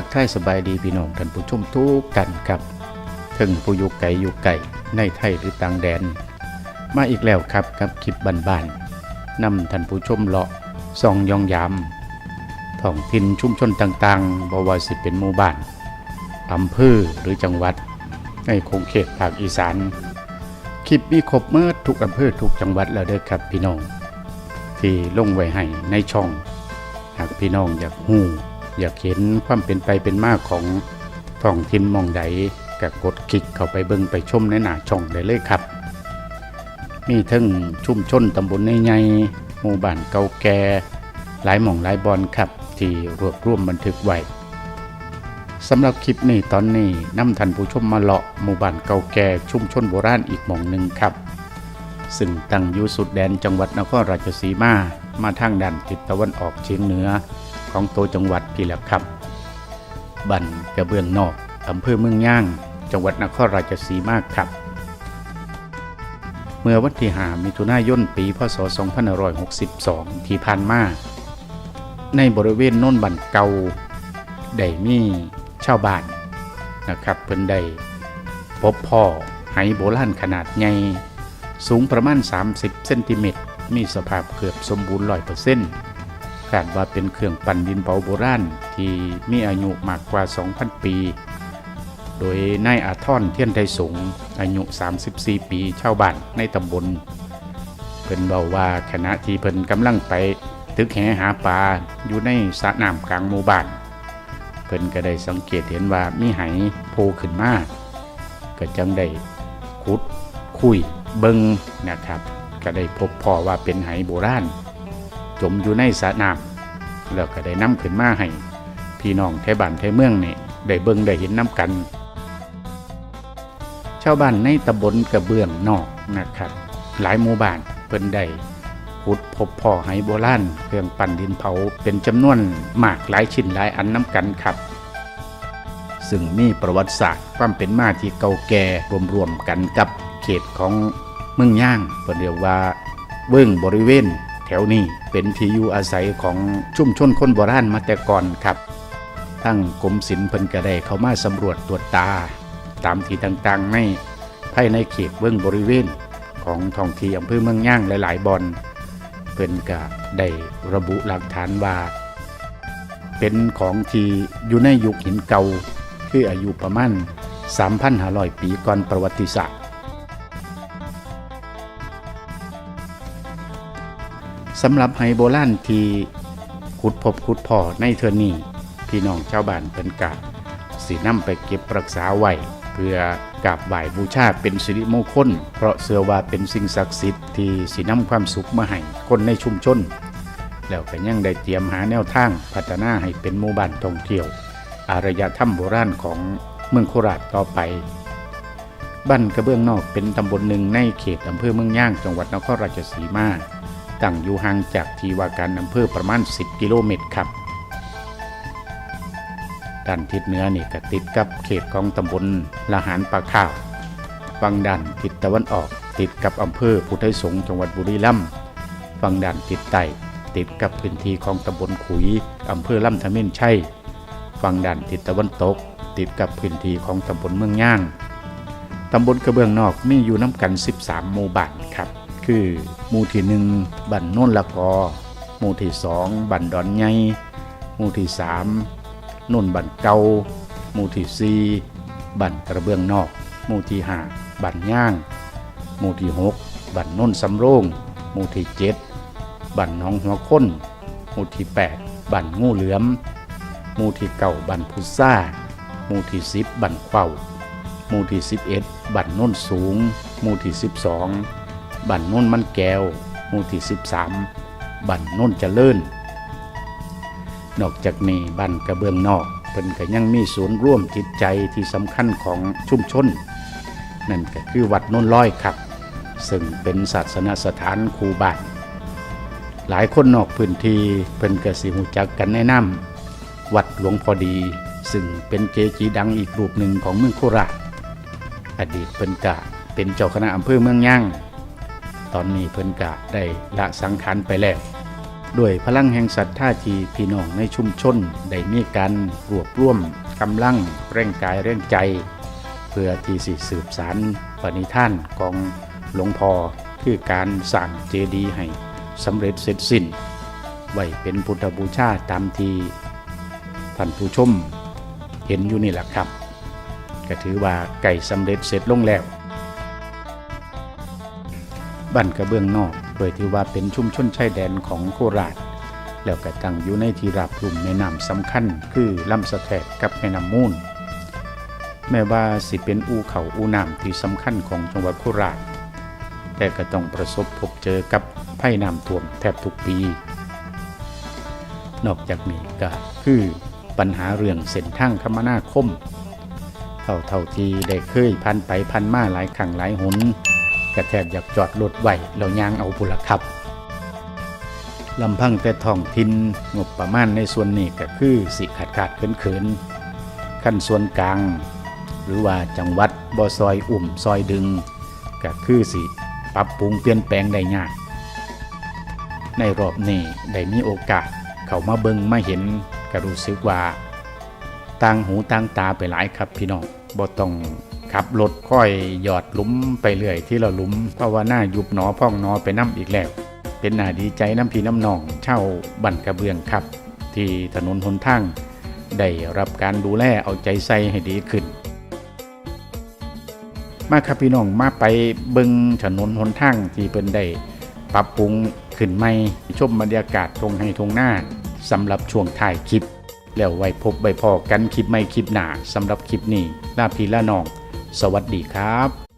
ทักทายสบายดีพี่น้องท่านผู้ชมทุกท่านครับถึงผู้อยู่ไกลอยู่ไกลในไทยหรือต่างแดน มาอีกแล้วครับกับคลิปบ้านๆนำท่านผู้ชมเลาะซองยองยามท้องถิ่นชุมชนต่างๆบ่ว่าสิเป็นหมู่บ้านอำเภอหรือจังหวัด ในคงเขตภาคอีสาน คลิปมีครบเมื่อทุกอำเภอทุกจังหวัดแล้วเด้อครับพี่น้อง ที่ลงไว้ให้ในช่อง หากพี่น้องอยากหู อยากเห็นความเป็นไปเป็นมาของท้องถิ่นมองใดก็กดคลิกเข้าไปเบิ่งไปชมในหน้าช่องได้เลยครับ มีทั้งชุมชนตำบลในใหญ่หมู่บ้านเก่าแก่หลายหม่องหลายบอนครับ ที่รวบรวมบันทึกไว้สำหรับคลิปนี้ตอนนี้นำท่านผู้ชมมาเลาะหมู่บ้านเก่าแก่ชุมชนโบราณอีกหม่องหนึ่งครับ ซึ่งตั้งอยู่สุดแดนจังหวัดนครราชสีมา มาทางด้านทิศตะวันออกเฉียงเหนือ ของตัวจังหวัดพี่แหละครับ บันกระเบื้องนอกอำเภอเมืองย่าง จังหวัดนครราชสีมาครับ เมื่อวันที่5มิถุนายนปีพศ 2562 ที่ผ่านมา ในบริเวณโน้นบันเกาได้มีชาวบ้านนะครับเพิ่นได้พบพ่อไหโบราณขนาดใหญ่สูงประมาณ 30 เซนติเมตร มีสภาพเกือบสมบูรณ์ร้อยเปอร์เซ็นต์ คาดว่าเป็นเครื่องปั่นดินเผาโบราณที่มีอายุมากกว่า 2,000 ปี โดยนายอาทรเทียนไทยสงอายุ 34 ปีชาวบ้านในตำบลเพิ่นเบาว่าขณะที่เพิ่นกำลังไปตึกแหหาปลาอยู่ในสระน้ำกลางหมู่บ้านเพิ่นก็ได้สังเกตเห็นว่ามีไหโผล่ขึ้นมาก็จังได้ขุดคุยเบิงนะครับ ก็ได้พบพ่อว่าเป็นไหโบราณ จมอยู่ในสระน้ำแล้วก็ได้นำขึ้นมาให้พี่น้องแถวบ้านแถวเมืองนี่ได้เบิงได้เห็นน้ำกัน ชาวบ้านในตำบลกระเบื้องนอกนะครับ หลายหมู่บ้านเพิ่นได้ขุดพบพ่อไหโบราณเครื่องปั่นดินเผาเป็นจำนวนมากหลายชิ้นหลายอันน้ำกันครับ ซึ่งมีประวัติศาสตร์ความเป็นมาที่เก่าแก่รวมๆกันกับเขตของเมืองย่างเพิ่นเรียกว่าเบื้องบริเวณ ถวนี้เป็นที่อยู่อาศัยของชุมชนคนโบราณมาแต่ก่อนครับ ทั้งกรมศิลป์เพิ่นก็ได้เข้ามาสำรวจตรวจตา ตามที่ต่างๆในภายในเขตเบื้องบริเวณ ของท้องที่อำเภอเมืองย่างหลายๆบอนเพิ่นก็ได้ระบุหลักฐานว่า เป็นของที่อยู่ในยุคหินเก่า คืออายุประมาณ3,500 ปีก่อนประวัติศาสตร์ สำหรับไหโบราณที่ขุดพบขุดพ่อในเทือนี้พี่น้องชาวบ้านเป็นกาสีน้ำไปเก็บรักษาไว้เพื่อกราบไหว้บูชาเป็นสิริมงคล เพราะเชื่อว่าเป็นสิ่งศักดิ์สิทธิ์ที่สีน้ำความสุขมาให้คนในชุมชน แล้วก็ยังได้เตรียมหาแนวทางพัฒนาให้เป็นหมู่บ้านท่องเที่ยว อารยธรรมโบราณของเมืองโคราชต่อไป บ้านกระเบื้องนอกเป็นตำบลหนึ่งในเขตอำเภอเมืองย่างจังหวัดนครราชสีมา ตั้งอยู่ห่างจากที่ว่าการอำเภอประมาณ 10 กิโลเมตรครับ ด้านทิศเหนือนี่ก็ติดกับเขตของตำบลละหารปลาข้าวฝั่งด้านทิศตะวันออก ติดกับอำเภอพุทธสงฆ์จังหวัดบุรีรัมย์ฝั่งด้านทิศใต้ติดกับพื้นที่ของตำบลขุยอำเภอลำทะเม่นชัยฝั่งด้านทิศตะวันตก ติดกับพื้นที่ของตำบลเมืองย่างตำบลกระเบื้องนอกมีอยู่น้ำกัน 13 หมู่บ้านครับ คือหมู่ที่หนึ่งบ้านโน่นละกอหมู่ที่สองบ้านดอนใหญ่หมู่ที่สามนุ่นบันเกาหมู่ที่สี่บันกระเบื้องนอก หมู่ที่ห้าบันย่าง หมู่ที่หกบันโน้นสำโรงหมู่ที่เจ็ดบันหนองหัวค้น หมู่ที่แปดบันงูเหลือม หมู่ที่เก้าบันพุซ่า หมู่ที่สิบบันเข้าหมู่ที่สิบเอ็ดบันโน้นสูง หมู่ที่สิบสอง บันโน้นมันแก้วหมู่ที่สิบสามบันโน้นเจริญนอกจากนี้บันกระเบื้องนอกเพิ่นก็ยังมีศูนย์ร่วมจิตใจที่สำคัญของชุมชน นั่นก็คือวัดโน้นร้อยครับ ซึ่งเป็นศาสนสถานครูบาทหลายคนนอกพื้นที่เพิ่นก็สิหูจักกันแนะนำวัดหลวงพอดี ซึ่งเป็นเกจีดังอีกรูปหนึ่งของเมืองโคราชอดีตเพิ่นกะเป็นเจ้าคณะอำเภอเมืองย่าง ตอนนี้เพิ่นกะได้ละสังขารไปแล้วด้วยพลังแห่งศรัทธาที่พี่น้องในชุมชนได้มีการรวบรวมกำลังแร่งกายแร่งใจ เพื่อที่สิสืบสารปณิธานของหลวงพ่อคือการสร้างเจดีย์ให้สำเร็จเสร็จสิ้น ไว้เป็นพุทธบูชาตามที่ท่านผู้ชมเห็นอยู่นี่แหละครับ ก็ถือว่าไก่สำเร็จเสร็จลงแล้ว บ้านกระเบื้องนอก โดยที่ว่าเป็นชุมชนชายแดนของโคราช แล้วก็ตั้งอยู่ในที่ราบลุ่มแม่น้ำสำคัญ คือลำสะแทกกับแม่น้ำมูล แม้ว่าสิเป็นอูเขาอูน้ำที่สำคัญของจังหวัดโคราช แต่ก็ต้องประสบพบเจอกับภัยน้ำท่วมแทบทุกปี นอกจากนี้ก็คือปัญหาเรื่องเส้นทางคมนาคมเท่าเท่าที่ได้เคยพันไปพันมาหลายครั้งหลายหน กระแทบอยากจอดรถไว้แล้วยางเอาบุละครับลำพังแต่ท้องถิ่นงบประมาณในส่วนนี้ก็คือสิขาดขาดเขินเขินๆขั้นส่วนกลาง หรือว่าจังหวัดบ่ซอยอุ่มซอยดึงก็คือสิปรับปรุงเปลี่ยนแปลงได้ยาก ในรอบนี้ได้มีโอกาสเข้ามาเบิงมาเห็นก็รู้สึกว่าต่างหูต่างตาไปหลายครับพี่น้องบ่ต้อง ขับรถค่อยหยอดลุมไปเรื่อยที่เราลุมเพราะว่าหน้ายุบหนอพ่องหนอไปน้ำอีกแล้ว เป็นหน้าดีใจน้ำพีน้ำนองเช่าบันกระเบื้องครับ ที่ถนนหนทางได้รับการดูแลเอาใจใส่ให้ดีขึ้น มาครับพี่น้องมาไปเบิงถนนหนทางที่เป็นได้ปรับปรุงขึ้นใหม่ชมบรรยากาศทงให้ทงหน้าสำหรับช่วงถ่ายคลิป แล้วไว้พบไว้พอกันคลิปใหม่คลิปหนาสำหรับคลิปนี้ลาพีละนอง สวัสดีครับ